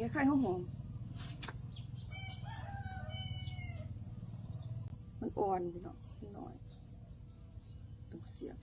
คล้ายๆข้าวหอม มันอ่อนพี่น้องนิดหน่อยต้องเสียบ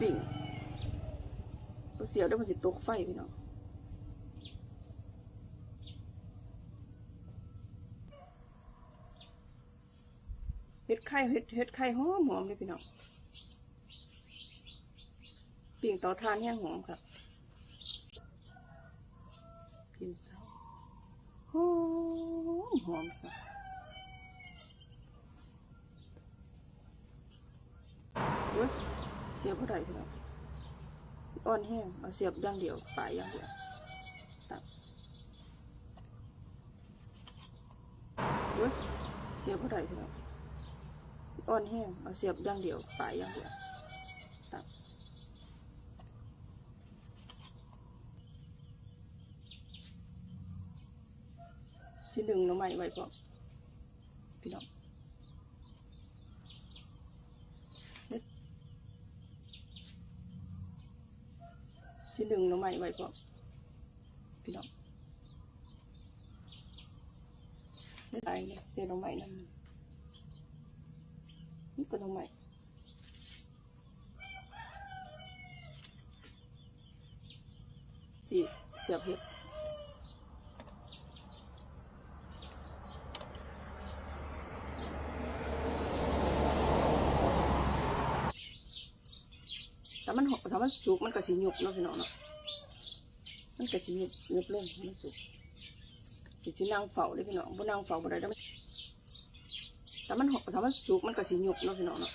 ปิ่งเสียบได้มันจะตกไฟพี่น้องเฮ็ดไข่เฮ็ดเฮ็ดไข่หอมหอมเลยพี่น้อง ปิ่งเตาถ่านแห้งหอมครับกินเศร้าหอมหอมค่ะเว้ยเสียบเท่าไหร่พี่น้องอ่อนแห้งเอาเสียบย่างเดียวปลายย่างเดียวตัดเว้ยเสียบเท่าไหร่พี่น้องอ่อนแห้งเอาเสียบย่างเดียวปลายย่างเดียว ที่หนึ่งหน้องใหม่ไว้พร้อมพี่น้องที่หนึ่งหน้องใหม่ไว้พร้อมพี่น้องได้ตายเลยเดี๋ยวหน้องใหม่นั่นนี่ก็หน้องใหม่จีเสียบเห็ด แต่มันหอม ถ้ามันสุกมันก็สิหยุบเนาะพี่น้องเนาะมันก็สิหยุบหยุบลงให้มันสุกสิสินั่งเฝ้าเลยพี่น้องบ่นั่งเฝ้าบ่ได้เด้อมันแต่มันหอถ้ามันสุกมันก็สิหยุบเนาะพี่น้องเนาะ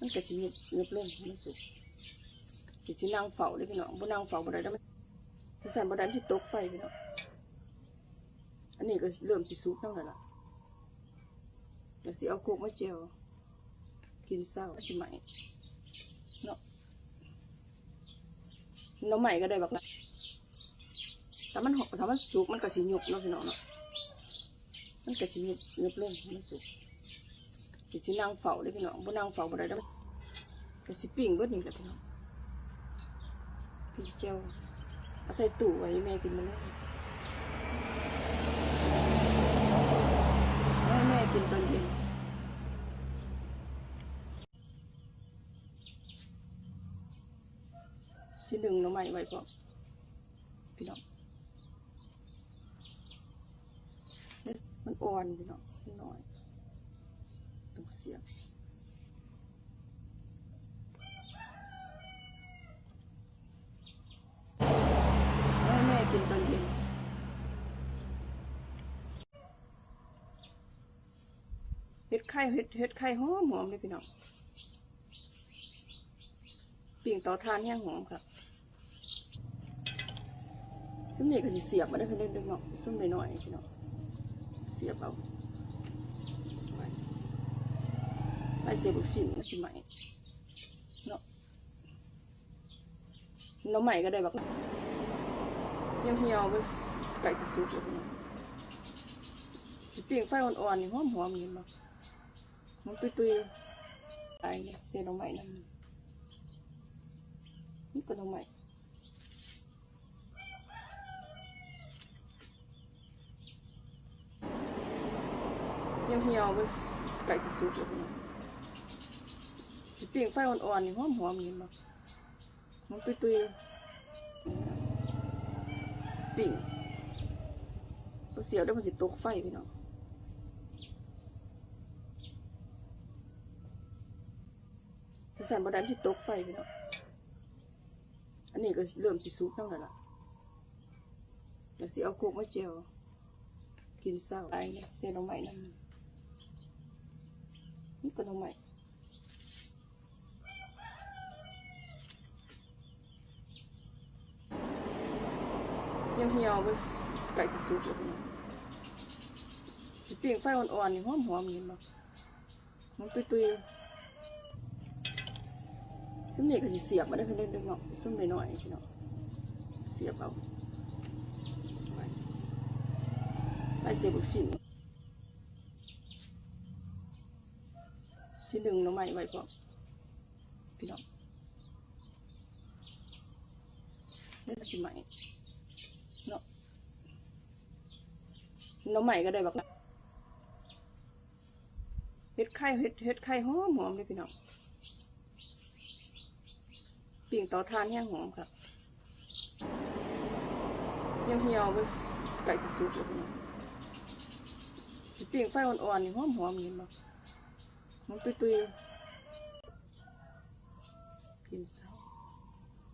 มันก็สิหยุบหยุบลงให้มันสุกสิสินั่งเฝ้าเลยพี่น้องบ่นั่งเฝ้าบ่ได้เด้อมันสิใส่บ่ได้มันสิตกไฟพี่น้องอันนี้ก็เริ่มสิสุกแล้วล่ละก็สิเอาโคกมาเจียวกินเช้าสิใหมเนาะ น้ำใหม่ก็ได้บักละแต่มันหอมถ้ามันสุกมันก็สิหยุบเนาะพี่น้องเนาะมันก็สิหยุบหยุบลงมันสุกก็สินั่งเฝ้าเลยพี่น้องบ่นั่งเฝ้าบ่ได้เด้อก็สิปิ้งเบิดนี่แหละพี่น้องปิ้งเจียวเอาใส่ตู้ไว้แม่กินมาเลยเอาให้แม่กินตอนเย็น ที่หนึ่งน้องใหม่ไว้พร้อพี่น้องมันอ่อนพี่น้องนิดหน่อยต้องเสียบแม่กินตอนเย็นเฮ็ดไข่เฮ็ดเฮ็ดไข่หอมหอมเลยพี่น้องปิ่งเตาถ่านแห้งหอมครับ ซุ้มนี่ก็สิเสียบมาได้เพิ่นเล็กๆเนาะซุ้มน้อยๆพี่เนาะเสียบเอาไว้ไล่เสียบลูกชิ้นมาสิใหม่เนาะน้องใหม่ก็ได้บักเจียวเหี่ยวไปไก่สิสุกเลยพี่เนาะสิปิ้งไฟอ่อนๆนี่หอมๆนี่บ่มันตุยๆตายเนี่ยเดี๋ยวน้องใหม่นั่นนี่ก็น้องใหม่ เจียวเหี่ยวไปไก่สิสุกเลยพี่น้องสิปิ้งไฟอ่อนๆนี่หอมๆนี่บ่มันตุยๆปิ้งบ่เสียวเดี๋ยวมันสิตกไฟพี่น้องถ้าใส่บ่ได้มันสิตกไฟพี่น้องอันนี้ก็เริ่มสิสุกแล้วล่ะเดี๋ยวสิเอาโคกมาเจียวกินเศร้าไอ้เนี่ยเดี๋ยวน้องใหม่นั่น นี่ก็น้องใหม่เจียวเหี่ยวไปไก่สิสุกเลยพี่น้องสิปิ้งไฟอ่อนๆนี่หอมๆนี่บ่มันตุยๆซุ้มนี่ก็สิเสียบมาได้เพิ่นเล็กๆเนาะซุ้มน้อยๆพี่น้องเสียบเอาไล่เสียบลูกชิ้ นึ่งหน่องอไม้ไว้พร้อมพี่น้องนี่ก็สิใหม่เนาะหน้องใหม่ก็ได้บักละเฮ็ดไข่เฮ็ดเฮ็ดไข่หอมหอมเลยพี่น้องปิ่งตาถ่านแห้งหอมครับเจียวเหี่ยวไปไก่สิสุกเลยพี่น้องปิ่งไฟอ่อนๆนี่หอมหอมนี่เห็น บ่หอมตุยๆกินเช้า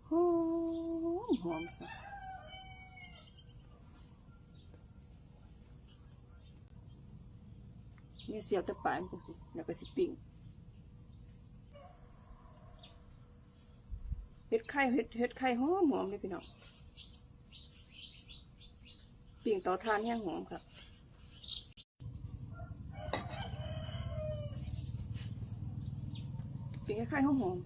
หอมหอมครับนี่เสียบต่ปายมันก็สิแล้วก็สิปิ่งเฮ็ดไข่เฮ็ดเฮ็ดไข่หอมหอมเลยพี่น้องปิ่งตาถ่านแห้งหอมครับ เป็นคล้ายๆข้าวหอม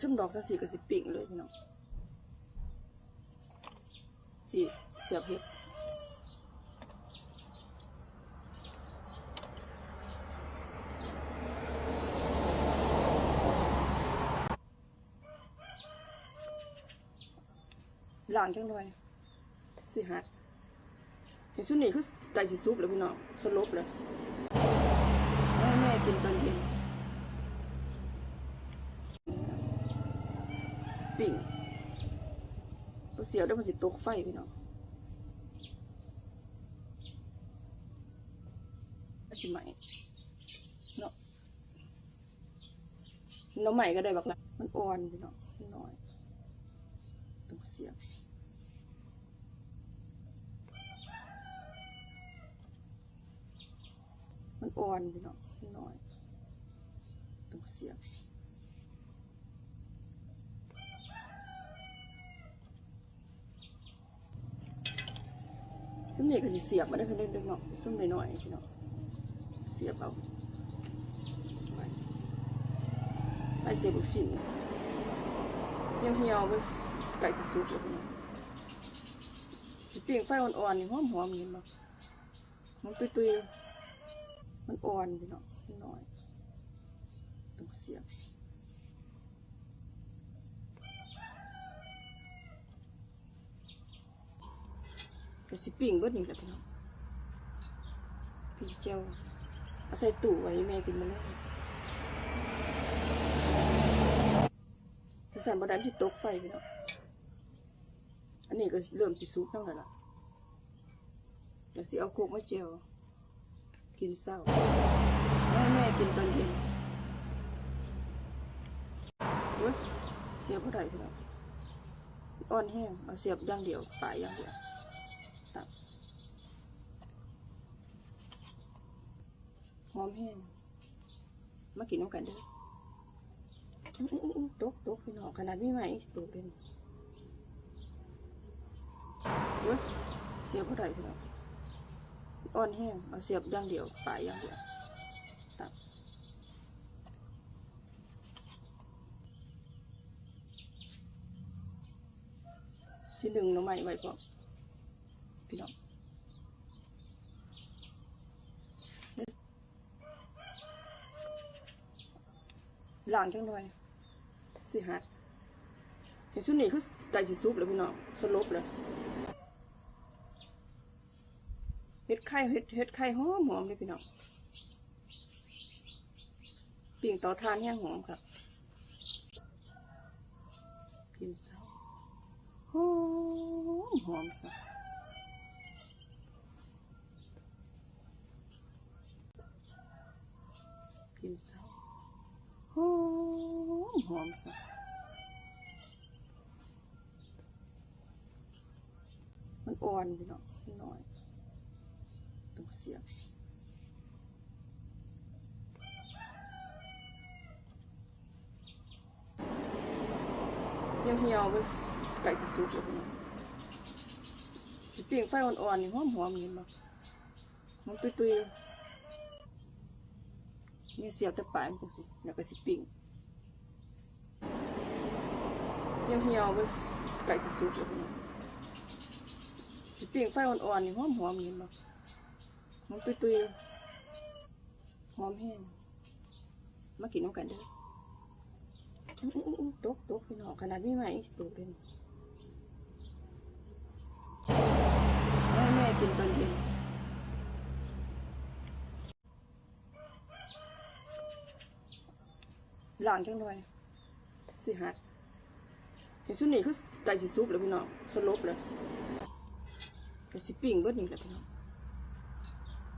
ซึ่งดอกสสีกับสิปิ่งเลยพี่น้องสีเสียบเห็ดล้างจังหน่อยสิฮัดอย่างชุดนี้คือไก่สิซุปเลยพี่น้องสลบเลย กินตอนเย็นปิ่งตัวเสียวได้มันจะตกไฟพี่น้องอาชิใหม่เนาะน้ำใหม่ก็ได้บักละมันอ่อนพี่น้องนิดหน่อยต้องเสียบมันอ่อนพี่น้อง เสียบซุ้มนี่ก็จะเสียบมาได้เพิ่นเล็กๆเนาะซุ้มน้อยๆพี่น้องเสียบเอาไปเสียบบุกสินเจียวเหี่ยวไปไก่สิสุกแล้วพี่น้องสิปิ้งไฟอ่อนๆนี่หอมๆนี่เนามันตุยๆมันอ่อนพี่น้องนิดหน่อย สียบกระสิปิ้งเบิดนี่แหละพี่น้องปิ้งเจียวเอาใส่ตู้ไว้แม่กินมาเลยถ้าใส่บดันที่ตกไฟพี่น้องอันนี้ก็เริ่มสิสุกทั้งนั้นละแล้วสิเอาโคกมาเจียวกินเศร้าให้แม่กินตอนเย็นเว้ย เสียบเท่าไหร่พี่น้องอ่อนแห้งเอาเสียบย่างเดียวปลายย่างเดียวตับหอมแห้งมากินน้ำกันเด้ออื้ออื้ออื้อตกตกพี่น้องขนาดไม่ไหวตกเลยเสียบเท่าไหร่พี่น้องอ่อนแห้งเอาเสียบย่างเดียวปลายย่างเดียว ที่หนึ่งน้ำใหม่ไว้พร้อพี่น้องล้างจังหน่อยสิฮัดอย่างชุดนี้คือไก่สิซุปเลยพี่น้องสลบเลยเฮ็ดไข่เฮ็ดเฮ็ดไข่หอมหอมเลยพี่น้องปิ่งตาถ่านแห้งหอมครับกินเช้าหอม หอมครับกินเช้าหอมหอมครับมันอ่อนพี่น้องนิดหน่อยต้องเสียบเจียวเหี่ยวไปไก่สุกๆเลยน้องสิ ปิ้งไฟอ่อนๆนี่หอมๆนี่เนาะมันตุยๆนี่เสียบแต่ปายมันก็สิแล้วก็สิปิ้งเจียวเหี่ยวไปไก่สิสุกเลยพี่น้องสิปิ้งไฟอ่อนๆนี่หอมๆนี่เนาะมหอมตุยตุยๆหอมแห้งมากินน้ำกันเด้อตกตกพี่น้องขนาดนี้ไหมตกเลยแม่แม่กินตอนเย็น ล้างจังหน่อยสิหัดแต่ชุดนี้คือใจสิซุบเลยพี่น้องสลบเลยแต่สิปิ้งเบิดนี่แหละพี่น้อง